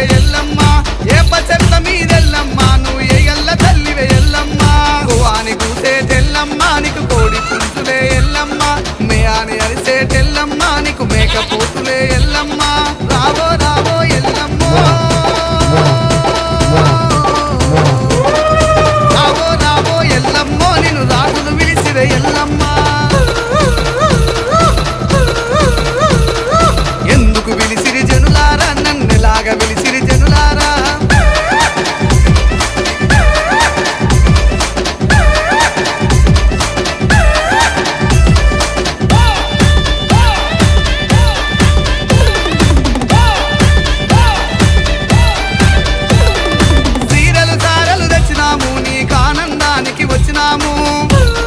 అందాల తల్లివే ఎల్లమ్మ. ఏప చెట్ల మీదెల్లమ్మ. నువ్వు ఎగల్ల తల్లివే ఎల్లమ్మ. గోవాని కూసే తెల్లమ్మ. నీకు కోడి పుంజులే ఎల్లమ్మ. అని అరిసే తెల్లమ్మ. నీకు మేకపోతులే ఎల్లమ్మ move.